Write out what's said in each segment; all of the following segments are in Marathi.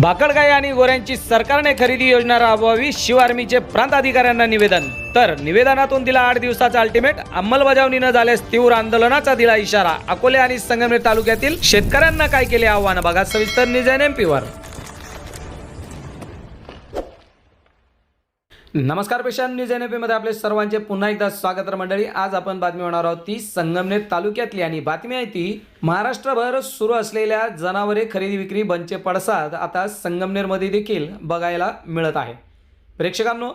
भाकडगाई आणि गोऱ्यांची सरकारने खरेदी योजना राबवावी शिव आर्मीचे प्रांत अधिकाऱ्यांना निवेदन. तर निवेदनातून दिला आठ दिवसाचा अल्टिमेट अंमलबजावणी न झाल्यास तीव्र आंदोलनाचा दिला इशारा. अकोले आणि संगमनेर तालुक्यातील शेतकऱ्यांना काय केले आव्हान? बघा सविस्तर निजान एमपीवर नमस्कार पेशान न्यूज एनमध्ये आपले सर्वांचे पुन्हा एकदा स्वागत मंडळी. आज आपण बातमी होणार आहोत ती संगमनेर तालुक्यातली आणि बातमी आहे ती महाराष्ट्रभर सुरू असलेल्या जनावरे खरेदी विक्री बंदचे पडसाद आता संगमनेरमध्ये देखील बघायला मिळत आहे. प्रेक्षकांनो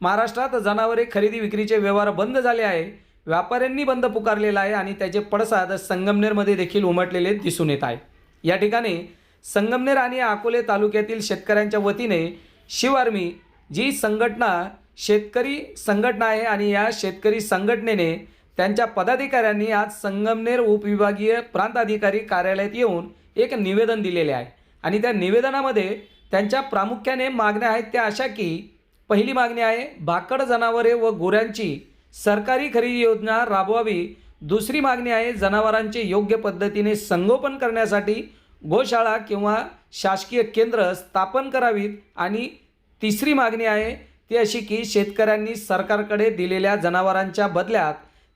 महाराष्ट्रात जनावरे खरेदी विक्रीचे व्यवहार बंद झाले आहे. व्यापाऱ्यांनी बंद पुकारलेला आहे आणि त्याचे पडसाद संगमनेरमध्ये देखील उमटलेले दिसून येत आहे. या ठिकाणी संगमनेर आणि अकोले तालुक्यातील शेतकऱ्यांच्या वतीने शिवार्मी जी संघटना शेतकरी संघटना आहे आणि या शेतकरी संघटनेने त्यांच्या पदाधिकाऱ्यांनी आज संगमनेर उपविभागीय प्रांताधिकारी कार्यालयात येऊन एक निवेदन दिलेले आहे. आणि त्या निवेदनामध्ये त्यांच्या प्रामुख्याने मागण्या आहेत त्या अशा की पहिली मागणी आहे भाकड जनावरे व गुऱ्यांची सरकारी खरेदी योजना राबवावी. दुसरी मागणी आहे जनावरांचे योग्य पद्धतीने संगोपन करण्यासाठी गोशाळा किंवा शासकीय केंद्र स्थापन करावीत आणि तिसरी मागणी आहे ती अशी की शेतकऱ्यांनी सरकारकडे दिलेल्या जनावरांच्या बदल्यात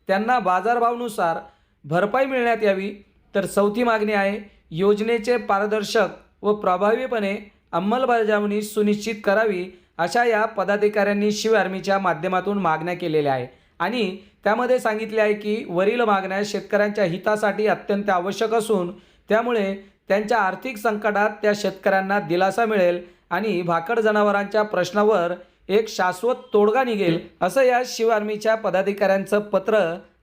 त्यांना बाजारभावानुसार भरपाई मिळण्यात यावी. तर चौथी मागणी आहे योजनेचे पारदर्शक व प्रभावीपणे अंमलबजावणी सुनिश्चित करावी अशा या पदाधिकाऱ्यांनी शिव आर्मीच्या माध्यमातून मागण्या केलेल्या आहे आणि त्यामध्ये सांगितले आहे की वरील मागण्या शेतकऱ्यांच्या हितासाठी अत्यंत आवश्यक असून त्यामुळे त्यांच्या आर्थिक संकटात त्या शेतकऱ्यांना दिलासा मिळेल आणि भाकड जनावरांच्या प्रश्नावर एक शाश्वत तोडगा निघेल असं या शिव आर्मीच्या पदाधिकाऱ्यांचं पत्र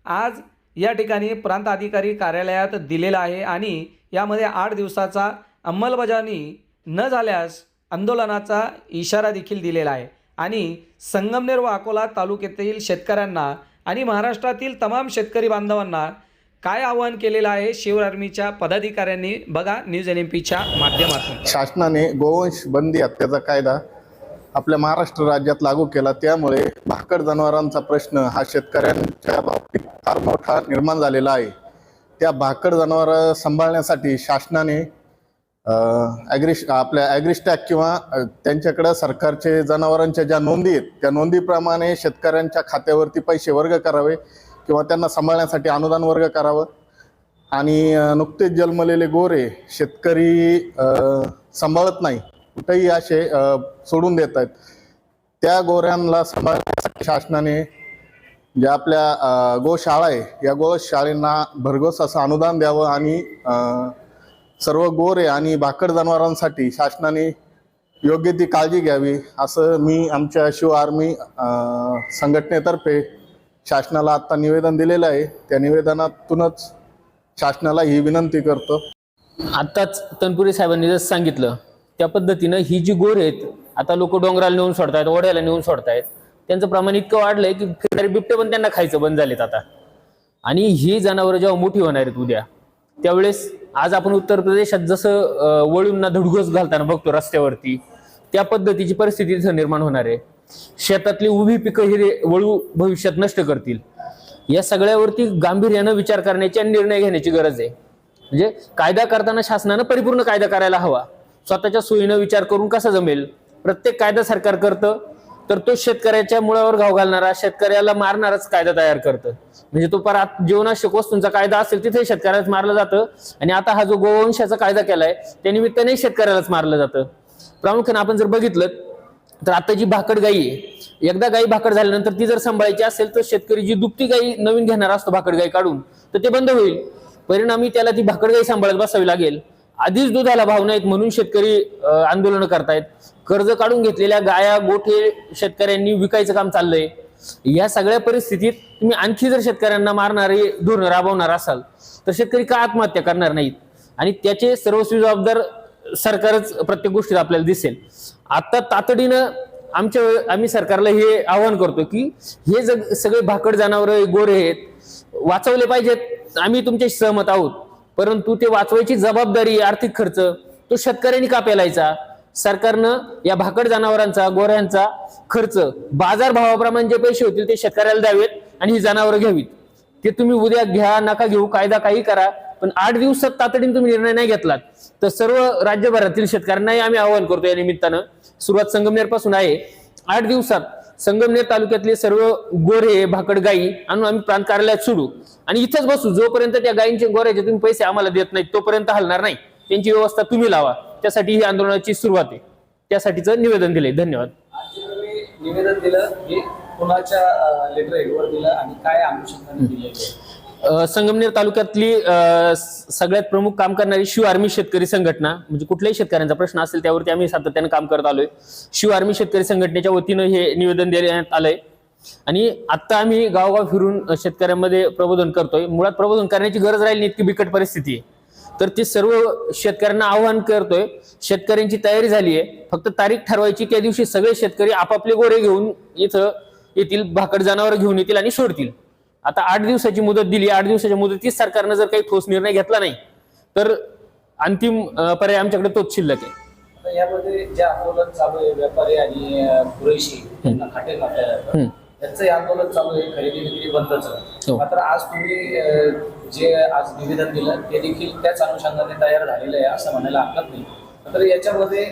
आज या ठिकाणी प्रांत अधिकारी कार्यालयात दिलेलं आहे. आणि यामध्ये आठ दिवसाचा अंमलबजावणी न झाल्यास आंदोलनाचा इशारा देखील दिलेला आहे. आणि संगमनेर व अकोला तालुक्यातील शेतकऱ्यांना आणि महाराष्ट्रातील तमाम शेतकरी बांधवांना काय आवाहन केलेलं आहे शिवर आर्मीच्या पदाधिकाऱ्यांनी? बघा न्यूज एन एम पीच्या माध्यमातून. शासनाने गोवंश बंदी हत्याचा कायदा आपल्या महाराष्ट्र राज्यात लागू केला. त्यामुळे भाकड जनावरांचा प्रश्न हा शेतकऱ्यांच्या बाबतीत फार मोठा निर्माण झालेला आहे. त्या भाकड जनावर सांभाळण्यासाठी शासनाने ॲग्रिश आपल्या ॲग्रिस्टॅक किंवा त्यांच्याकडं सरकारचे जनावरांच्या ज्या नोंदी आहेत त्या नोंदीप्रमाणे शेतकऱ्यांच्या खात्यावरती पैसे वर्ग करावे. किंवा त्यांना सांभाळण्यासाठी अनुदान वर्ग करावं. आणि नुकतेच जन्मलेले गोरे शेतकरी सांभाळत नाही. कुठेही असे सोडून देत आहेत. त्या गोऱ्यांना सांभाळण्यासाठी शासनाने ज्या आपल्या गोशाळा आहे या गोशाळेंना भरघोस असं अनुदान द्यावं आणि सर्व गोरे आणि भाकड जनावरांसाठी शासनाने योग्य ती काळजी घ्यावी असं मी आमच्या शिव आर्मी संघटनेतर्फे शासनाला आत्ता निवेदन दिलेलं आहे. त्या निवेदनातूनच शासनाला ही विनंती करतो. आत्ताच तनपुरे साहेबांनी जसं सांगितलं त्या पद्धतीनं ही जी गोर आहेत आता लोक डोंगराला नेऊन सोडतायत ओढ्याला नेऊन सोडतायत त्यांचं प्रमाण इतकं वाढलंय की फिरणारे बिबटे पण त्यांना खायचं बंद झालेत आता. आणि ही जनावरं जेव्हा मोठी होणार आहेत उद्या त्यावेळेस आज आपण उत्तर प्रदेशात जसं वळूंना धडघोस घालताना बघतो रस्त्यावरती त्या पद्धतीची परिस्थिती निर्माण होणार आहे. शेतातली उभी पिकं ही वळू भविष्यात नष्ट करतील. या सगळ्यावरती गांभीर्यानं विचार करण्याची आणि निर्णय घेण्याची गरज आहे. म्हणजे कायदा करताना शासनानं परिपूर्ण कायदा करायला हवा. स्वतःच्या सोयीनं विचार करून कसा जमेल? प्रत्येक कायदा सरकार करतं तर तो शेतकऱ्याच्या मुळावर घाव घालणारा शेतकऱ्याला मारणाराच कायदा तयार करतं. म्हणजे तो परत जीवनावश्यक वस्तूंचा कायदा असेल तिथे शेतकऱ्यालाच मारलं जातं. आणि आता हा जो गोवंशाचा कायदा केलाय त्या निमित्ताने शेतकऱ्यालाच मारलं जातं. प्रामुख्याने आपण जर बघितलं तर आता जी भाकड गाई आहे एकदा गाई भाकड झाल्यानंतर ती जर सांभाळायची असेल तर शेतकरी जी दुभती गाई नवीन घेणार असतो भाकड गाई काढून तर ते बंद होईल. परिणामी त्याला ती भाकड गाई सांभाळत बसावी लागेल. आधीच दुधाला भाव नाहीत म्हणून शेतकरी आंदोलन करतायत. कर्ज काढून घेतलेल्या गाया गोठे शेतकऱ्यांनी विकायचं काम चाललंय. या सगळ्या परिस्थितीत तुम्ही आणखी जर शेतकऱ्यांना मारणारे धोरण राबवणार असाल तर शेतकरी का आत्महत्या करणार नाहीत? आणि त्याचे सर्वस्वी जबाबदार सरकारच प्रत्येक गोष्टीत आपल्याला दिसेल. आता तातडीनं आमच्या आम्ही सरकारला हे आवाहन करतो की हे जग सगळे भाकड जनावर गोरे आहेत वाचवले पाहिजेत. आम्ही तुमच्याशी सहमत आहोत. परंतु ते वाचवायची जबाबदारी आर्थिक खर्च तो शेतकऱ्यांनी का पेलायचा? सरकारनं या भाकड जनावरांचा गोऱ्यांचा खर्च बाजार भावाप्रमाणे जे पैसे होतील ते शेतकऱ्याला द्यावेत आणि ही जनावरं घ्यावीत. ते तुम्ही उद्या घ्या नका घेऊ कायदा काही करा. पण आठ दिवसात तातडीने तुम्ही निर्णय नाही घेतलात. तर सर्व राज्यभरातील शेतकऱ्यांनाही आम्ही आवाहन करतो या निमित्तानं. सुरुवात संगमनेरपासून आहे. आठ दिवसात संगमनेर तालुक्यातले सर्व गोरे भाकड गाई आणून आम्ही प्रांत कार्यालयात सोडू. आणि इथंच बसू. जोपर्यंत त्या गायींचे गोऱ्याचे तुम्ही पैसे आम्हाला देत नाहीत तोपर्यंत हलणार नाही. त्यांची व्यवस्था तुम्ही लावा. त्यासाठी ही आंदोलनाची सुरुवात आहे. त्यासाठीचं निवेदन दिलंय. धन्यवाद. निवेदन दिलं हे कुणाच्या लेटर हेडवर दिलं आणि काय अनुषंगाने दिलेलं अ, संगमनेर तालुक्यातली सगळ्यात प्रमुख काम करणारी शिव आर्मी शेतकरी संघटना म्हणजे कुठल्याही शेतकऱ्यांचा प्रश्न असेल त्यावरती आम्ही सातत्यानं काम करत आलोय. शिव आर्मी शेतकरी संघटनेच्या वतीनं हे निवेदन देण्यात आलंय. आणि आता आम्ही गावगाव फिरून शेतकऱ्यांमध्ये प्रबोधन करतोय. मुळात प्रबोधन करण्याची गरज राहिली नाही, इतकी बिकट परिस्थिती आहे. तर ते सर्व शेतकऱ्यांना आव्हान करतोय. शेतकऱ्यांची तयारी झाली आहे. फक्त तारीख ठरवायची त्या दिवशी सगळे शेतकरी आपापले गोरे घेऊन इथं येतील भाकड जनावर घेऊन येतील आणि सोडतील. आता आठ दिवसाची मुदत दिली आठ दिवसाच्या मुदतीत सरकारनं जर काही ठोस निर्णय घेतला नाही तर अंतिम पर्याय आमच्याकडे तोच शिल्लक आहे. यामध्ये जे आंदोलन चालू आहे व्यापारी आणि यांना खाटे नाट्या हम्म. यांचं हे आंदोलन चालू आहे खरेदी विक्री बंदच हो. मात्र आज तुम्ही जे आज निवेदन दिलं ते देखील त्याच अनुषंगाने तयार झालेलं आहे असं म्हणायला हरकत नाही. तर याच्यामध्ये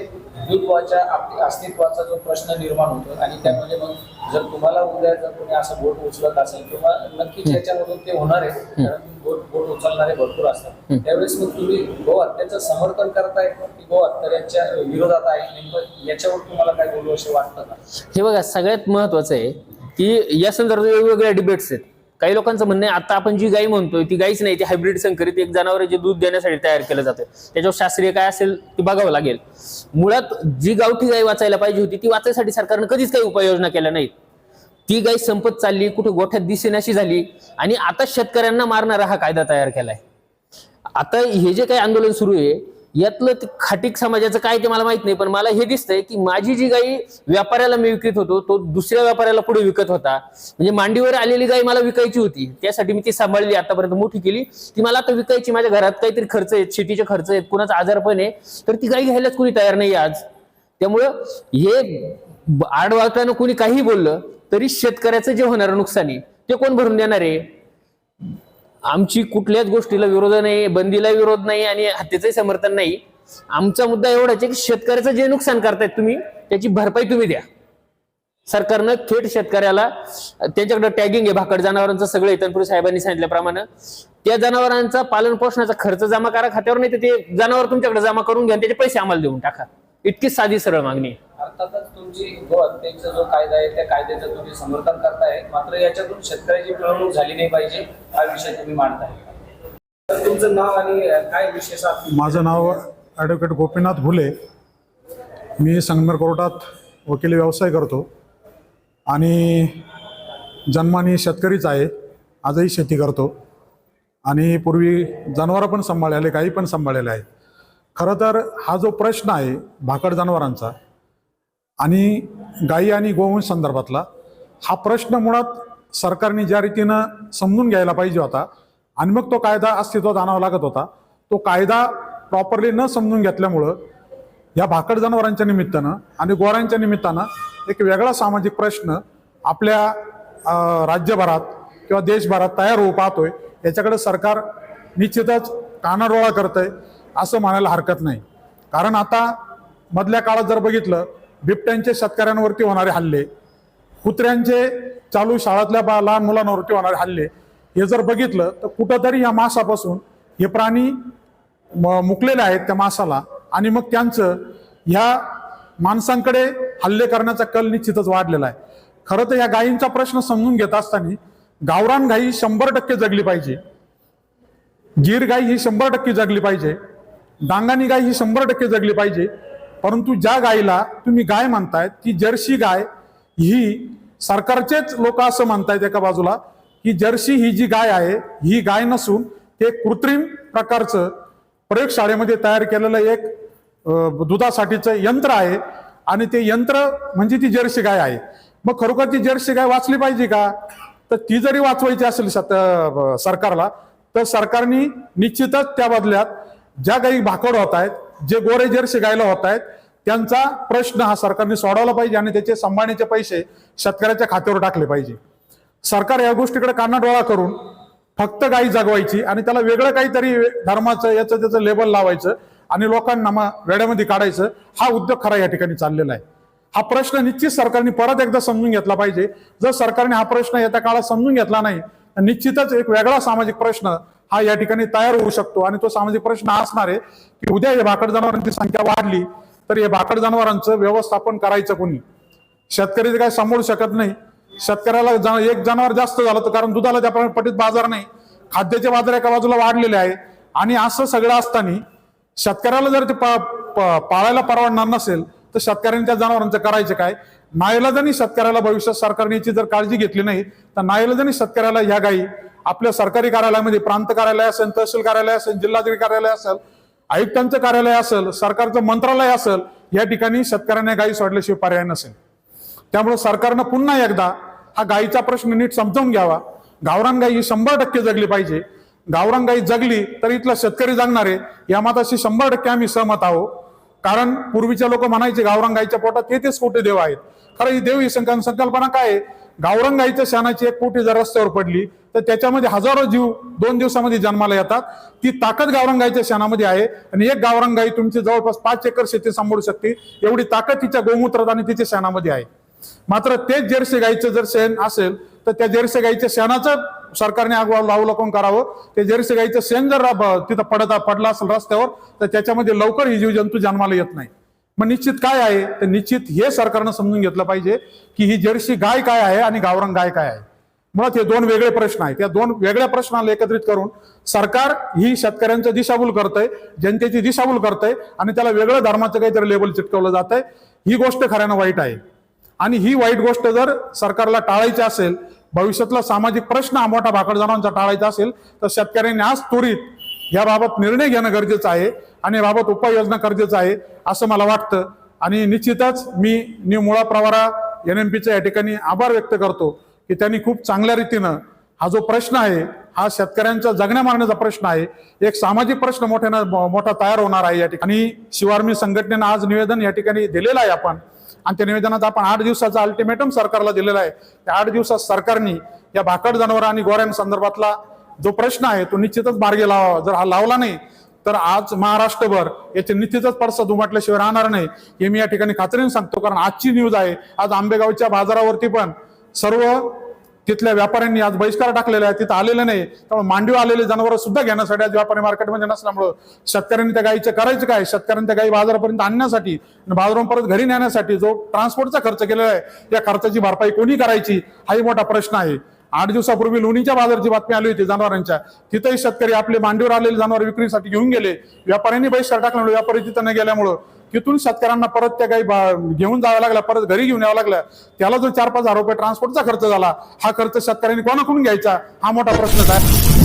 हिंदुत्वाच्या आप- अस्तित्वाचा जो प्रश्न निर्माण होतो आणि त्यामध्ये मग जर तुम्हाला उद्या जर कोणी असं बोट उचलत असेल किंवा नक्कीच याच्यामधून ते होणार आहे कारण बोट बोट उचलणारे भरपूर असतात. त्यावेळेस मग तुम्ही गो हत्याचं समर्थन करताय की? गो हत्याच्या विरोधात आहे नेमकं याच्यावर तुम्हाला काय बोलू असे वाटतं का? हे बघा सगळ्यात महत्वाचं आहे की या संदर्भात वेगवेगळ्या डिबेट्स आहेत. काही लोकांचं म्हणणं आहे आता आपण जी गाई म्हणतोय ती गाईच नाही ती हायब्रिड संकरित एक जनावर जे दूध देण्यासाठी तयार केलं जातं. त्याच्यावर शास्त्रीय काय असेल ते बघावं लागेल. मुळात जी गावठी गाय वाचायला पाहिजे होती ती वाचायसाठी सरकारनं कधीच काही उपाययोजना केल्या नाहीत. ती गाय संपत चालली कुठे गोठ्यात दिसेनाशी झाली आणि आता शेतकऱ्यांना मारणारा हा कायदा तयार केलाय. आता हे जे काही आंदोलन सुरू आहे यातलं ते खाटीक समाजाचं काय ते मला माहीत नाही पण मला हे दिसतंय की माझी जी गाई व्यापाऱ्याला मी विकत होतो तो दुसऱ्या व्यापाऱ्याला पुढे विकत होता. म्हणजे मांडीवर आलेली गाय मला विकायची होती. त्यासाठी मी ती सांभाळली आतापर्यंत मोठी केली. ती मला आता विकायची माझ्या घरात काहीतरी खर्च आहेत शेतीचे खर्च आहेत कुणाचा आजारपण आहे तर ती गाई घ्यायलाच कोणी तयार नाही आज. त्यामुळं हे आडवाटानं कोणी काही बोललं तरी शेतकऱ्याचं जे होणारं नुकसान आहे ते कोण भरून देणार आहे? आमची कुठल्याच गोष्टीला विरोध नाही बंदीला विरोध नाही आणि हत्येचंही समर्थन नाही. आमचा मुद्दा एवढाच आहे की शेतकऱ्याचं जे नुकसान करतायत तुम्ही त्याची भरपाई तुम्ही द्या. सरकारनं थेट शेतकऱ्याला त्यांच्याकडे टॅगिंग आहे भाकड जनावरांचं सगळं तनपुरी साहेबांनी सांगितल्याप्रमाणे. त्या जनावरांचा पालन पोषणाचा खर्च जमा करा खात्यावर नाही तर ते जनावर तुमच्याकडे जमा करून घ्या आणि त्याचे पैसे आम्हाला देऊन टाका. इतकी साधी सरळ मागणी आहे. अर्थातच तुमची गो हत्येचा जो कायदा आहे त्या कायद्याचं तुम्ही समर्थन करताय. मात्र याच्यातून शेतकऱ्याची पिळवणूक झाली नाही पाहिजे हा विषय तुम्ही मांडताय. तर तुमचं नाव आणि काय विशेष माझं नाव ॲडव्होकेट गोपीनाथ भुले. मी संगमेर कोर्टात वकिली व्यवसाय करतो. आणि जन्माने शेतकरीच आहे आजही शेती करतो. आणि पूर्वी जनावरं पण सांभाळलेले गाई पण सांभाळलेले आहेत. खरं तर हा जो प्रश्न आहे भाकड जनावरांचा आणि गाई आणि गोवंश संदर्भातला हा प्रश्न मुळात सरकारने ज्या रीतीनं समजून घ्यायला पाहिजे होता आणि मग तो कायदा अस्तित्वात आणावा लागत होता तो कायदा प्रॉपरली न समजून घेतल्यामुळं या भाकड जनावरांच्या निमित्तानं आणि गोरांच्या निमित्तानं एक वेगळा सामाजिक प्रश्न आपल्या राज्यभरात किंवा देशभरात तयार होऊ पाहतोय याच्याकडे सरकार निश्चितच कानाडोळा करतंय असं म्हणायला हरकत नाही. कारण आता मधल्या काळात जर बघितलं बिबट्यांचे शेतकऱ्यांवरती होणारे हल्ले कुत्र्यांचे चालू शाळातल्या बा लहान मुलांवरती होणारे हल्ले हे जर बघितलं तर कुठंतरी या मासापासून हे प्राणी म- मुकलेले आहेत त्या मासाला आणि मग त्यांचं ह्या माणसांकडे हल्ले करण्याचा कल निश्चितच वाढलेला आहे. खरं तर या गायींचा प्रश्न समजून घेत असताना गावरान गाई शंभर टक्के जगली पाहिजे. गीर गाई ही शंभर टक्के जगली पाहिजे. डांगानी गाई ही शंभर टक्के जगली पाहिजे. परंतु ज्या गायीला तुम्ही गाय म्हणतायत ती जर्सी गाय ही सरकारचेच लोक असं म्हणतायत एका बाजूला की जर्सी ही जी गाय आहे ही गाय नसून ते कृत्रिम प्रकारचं प्रयोगशाळेमध्ये तयार केलेलं एक दुधासाठीचं यंत्र आहे आणि ते यंत्र म्हणजे ती जर्सी गाय आहे. मग खरोखर ती जर्सी गाय वाचली पाहिजे का? तर ती जरी वाचवायची असेल सरकारला तर सरकारने निश्चितच त्या बदल्यात ज्या गायी भाकड होत आहेत जे गोरे जर्सी गायला होत आहेत त्यांचा प्रश्न हा सरकारने सोडवला पाहिजे आणि त्याचे संभाळण्याचे पैसे शेतकऱ्याच्या खात्यावर टाकले पाहिजे. सरकार या गोष्टीकडे कानाडोळा करून फक्त गाई जगवायची आणि त्याला वेगळं काहीतरी धर्माचं याचं त्याचं लेबल लावायचं आणि लोकांना मग वेड्यामध्ये काढायचं हा उद्योग खरा या ठिकाणी चाललेला आहे. हा प्रश्न निश्चित सरकारने परत एकदा समजून घेतला पाहिजे. जर सरकारने हा प्रश्न येत्या काळात समजून घेतला नाही निश्चितच एक वेगळा सामाजिक प्रश्न हा या ठिकाणी तयार होऊ शकतो. आणि तो सामाजिक प्रश्न असणार आहे की उद्या या भाकड जनावरांची संख्या वाढली तर या भाकड जनावरांचं व्यवस्थापन करायचं कोणी? शेतकरी काय सांभाळू शकत नाही. शेतकऱ्याला जा- एक जनावर जास्त झालं तर कारण दुधाला त्या पटीत बाजार नाही. खाद्याचे बाजार एका बाजूला वाढलेले आहे. आणि असं सगळं असताना शेतकऱ्याला जर ते पाळायला परवडणार नसेल तर शेतकऱ्यांनी त्या जनावरांचं करायचं काय? नाईलाजानी शेतकऱ्याला भविष्यात सरकारने याची जर काळजी घेतली नाही तर नाईलाजानी शेतकऱ्याला ह्या गायी आपल्या सरकारी कार्यालयामध्ये प्रांत कार्यालय असेल तहसील कार्यालय असेल जिल्हाधिकारी कार्यालय असेल आयुक्तांचं कार्यालय असेल सरकारचं मंत्रालय असेल या ठिकाणी शेतकऱ्यांना गायी सोडल्याशिवाय पर्याय नसेल. त्यामुळे सरकारनं पुन्हा एकदा हा गायीचा प्रश्न नीट समजावून घ्यावा. गावरान गाई ही शंभर टक्के जगली पाहिजे. गावरान गाई जगली तर इथला शेतकरी जगणारे या मताशी शंभर टक्के आम्ही सहमत आहोत. कारण पूर्वीच्या लोक म्हणायचे गावरंगाईच्या पोटात ते तेच कोटे देव आहेत. खरं ही देव ही संकल्पना काय आहे? गावरान शानाची एक पोटी जर रस्त्यावर पडली तर त्याच्यामध्ये हजारो जीव दोन दिवसामध्ये जन्माला येतात. ती ताकद गावरंगाईच्या शानामध्ये आहे आणि एक गावरंगाई गाई तुमची जवळपास पाच एकर शेती सांभाळू शकते. एवढी ताकद तिच्या गोमूत्रात आणि तिच्या शानामध्ये आहे. मात्र तेच जर्सी गाईचं जर शेण असेल तर त्या जर्सी गाईच्या शेणाचं सरकारने अगवा- अवलोकन करावं? ते जर्सी गाईचं शेण जर तिथं पडत पडला असेल रस्त्यावर तर त्याच्यामध्ये लवकर ही जीवजंतू जन्माला येत नाही. मग निश्चित काय आहे? तर निश्चित हे सरकारनं समजून घेतलं पाहिजे की ही जर्सी गाय काय आहे आणि गावरान गाय काय आहे. मुळात हे दोन वेगळे प्रश्न आहेत. या दोन वेगळ्या प्रश्नाला एकत्रित करून सरकार ही शेतकऱ्यांचं दिशाभूल करतंय जनतेची दिशाभूल करतंय आणि त्याला वेगळं धर्माचं काहीतरी लेबल चिटकवलं जात आहे ही गोष्ट खऱ्यानं वाईट आहे. आणि ही वाईट गोष्ट जर सरकारला टाळायची असेल भविष्यातला सामाजिक प्रश्न हा मोठा भाकड जनावरांचा टाळायचा असेल तर शेतकऱ्यांनी आज त्वरित याबाबत निर्णय घेणं गरजेचं आहे आणि याबाबत उपाययोजना गरजेचं आहे असं मला वाटतं. आणि निश्चितच मी new Mula Pravara N M पीचा या ठिकाणी आभार व्यक्त करतो की त्यांनी खूप चांगल्या रीतीनं हा जो प्रश्न आहे हा शेतकऱ्यांचा जगण्या मारण्याचा प्रश्न आहे एक सामाजिक प्रश्न मोठ्यानं मो- मोठा तयार होणार आहे या ठिकाणी. आणि शिवारमी संघटनेनं आज निवेदन या ठिकाणी दिलेलं आहे आपण. आणि त्या निवेदनात आपण आठ दिवसाचा अल्टिमेटम सरकारला दिलेला आहे. त्या आठ दिवसात सरकारने या भाकड जनावर आणि गोऱ्यांसंदर्भातला जो प्रश्न आहे तो निश्चितच मार्गी लावावा जर हा लावला नाही तर आज महाराष्ट्रभर याचे निश्चितच पडसाद उमटल्याशिवाय राहणार नाही हे मी या ठिकाणी खात्रीने सांगतो. कारण आजची न्यूज आहे आज आंबेगावच्या बाजारावरती पण सर्व तिथल्या व्यापाऱ्यांनी आज बहिष्कार टाकलेला आहे तिथं आलेलं नाही. त्यामुळे मांडीव आलेले जनावर सुद्धा घेण्यासाठी आज व्यापारी मार्केटमध्ये नसल्यामुळं शेतकऱ्यांनी त्या गाईचं करायचं काय? शेतकऱ्यांनी त्या गाई बाजारापर्यंत आणण्यासाठी आणि बाजारावरून परत घरी नेण्यासाठी जो ट्रान्सपोर्टचा खर्च केलेला आहे या खर्चाची भरपाई कोणी करायची? हाही मोठा प्रश्न आहे. आठ दिवसापूर्वी लोणीच्या बाजाराची बातमी आली होती जनावरांच्या. तिथेही शेतकरी आपले मांडीवर आलेले जनावर विक्रीसाठी घेऊन गेले. व्यापाऱ्यांनी बहिष्कार टाकल्यामुळे व्यापारी तिथं न गेल्यामुळं तिथून शेतकऱ्यांना परत त्या काही घेऊन जावं लागला परत घरी घेऊन यावं लागलं त्याला जो चार पाच हजार रुपये ट्रान्सपोर्टचा खर्च झाला हा खर्च शेतकऱ्यांनी कोणाकडून घ्यायचा? हा मोठा प्रश्नच आहे.